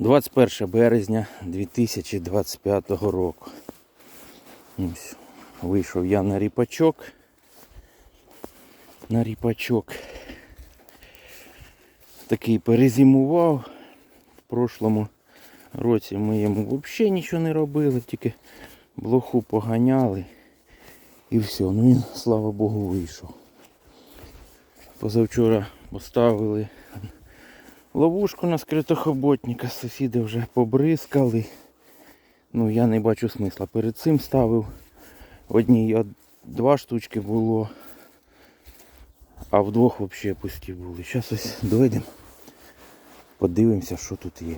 21 березня 2025 року. Ось, вийшов я на ріпачок. На ріпачок. Такий перезимував. В прошлому році ми йому взагалі нічого не робили, тільки блоху поганяли. І все. Ну він, слава Богу, вийшов. Позавчора поставили ловушку на скритохоботника, сусіди вже побризкали. Ну я не бачу смисла. Перед цим ставив одній два штучки було, а в двох взагалі пусті були. Зараз ось дойдемо, подивимося, що тут є.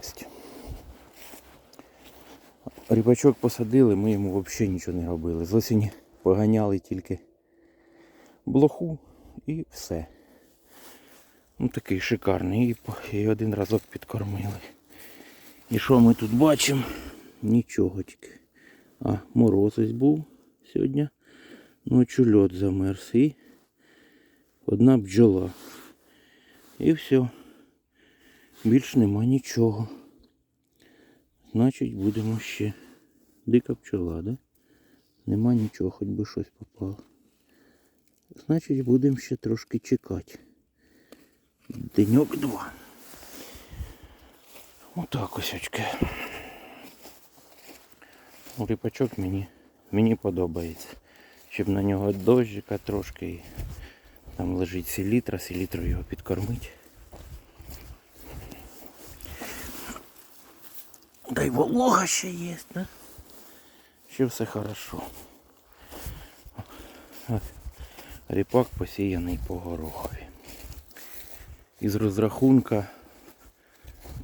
Ріпачок посадили, ми йому взагалі нічого не робили. З осені поганяли тільки блоху і все. Ну такий шикарний. І, один разок підкормили. І що ми тут бачимо? Нічого тільки. А, мороз ось був сьогодні. Ночі льот замерз і одна бджола. І все. Більш нема нічого. Значить будемо ще. Дика пчола, да? Нема нічого, хоч би щось попало. Значить будемо ще трошки чекати. Деньок два. Отак ось очки. Ріпачок мені, мені подобається. Щоб на нього дощика трошки і там лежить селітра, селітру його підкормити. Да й волога ще є, да? Ще все хорошо. Ріпак посіяний по горохові. Із розрахунка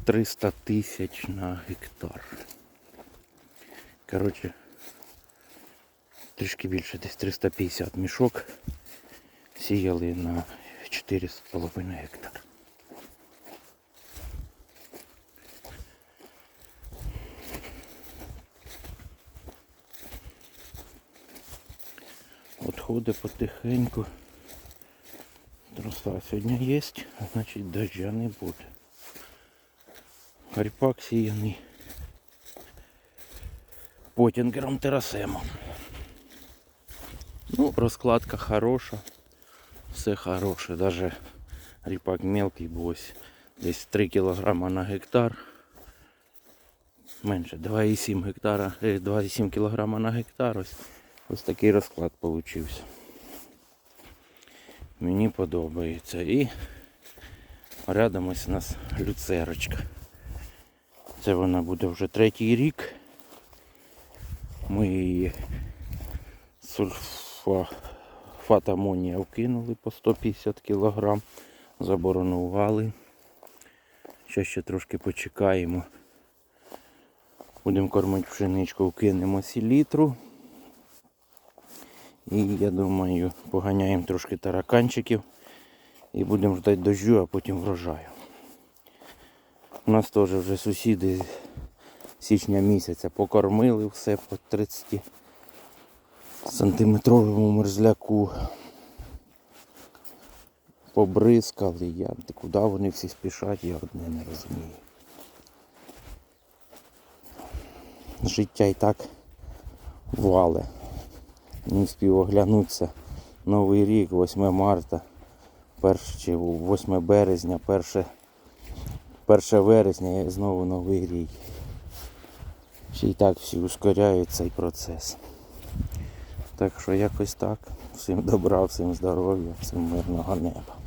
300 тисяч на гектар. Коротше, трішки більше, десь 350 мішок сіяли на 4,5 гектар. Отходи потихеньку. Троса сьогодні є, значить дождя не буде. Гарпак сіяний потінгером терасемом. Ну, розкладка хороша, все хороше, даже ріпак мелкий, бо ось десь 3 кг на гектар. Менше 2,7 гектара, е, 2,7 кг на гектар. Ось, ось такий розклад получився. Мені подобається. І рядом ось у нас люцерочка. Це вона буде вже третій рік. Ми її сульфат вкинули по 150 кг, заборонували. Ще ще трошки почекаємо. Будемо кормити пшеничку, вкинемо селітру. І я думаю, поганяємо трошки тараканчиків і будемо ждати дощу, а потім врожаю. У нас теж вже сусіди з січня місяця покормили все по 30 сантиметровому мерзляку. Побризкали, я куди вони всі спішать, я одне не розумію. Життя і так вале. Не встиг оглянутися. Новий рік, 8 марта, 1 чи 8 березня, 1, 1 вересня і знову новий рік. Ще й так всі ускоряють цей процес. Так що якось так. Всім добра, всім здоров'я, всім мирного неба.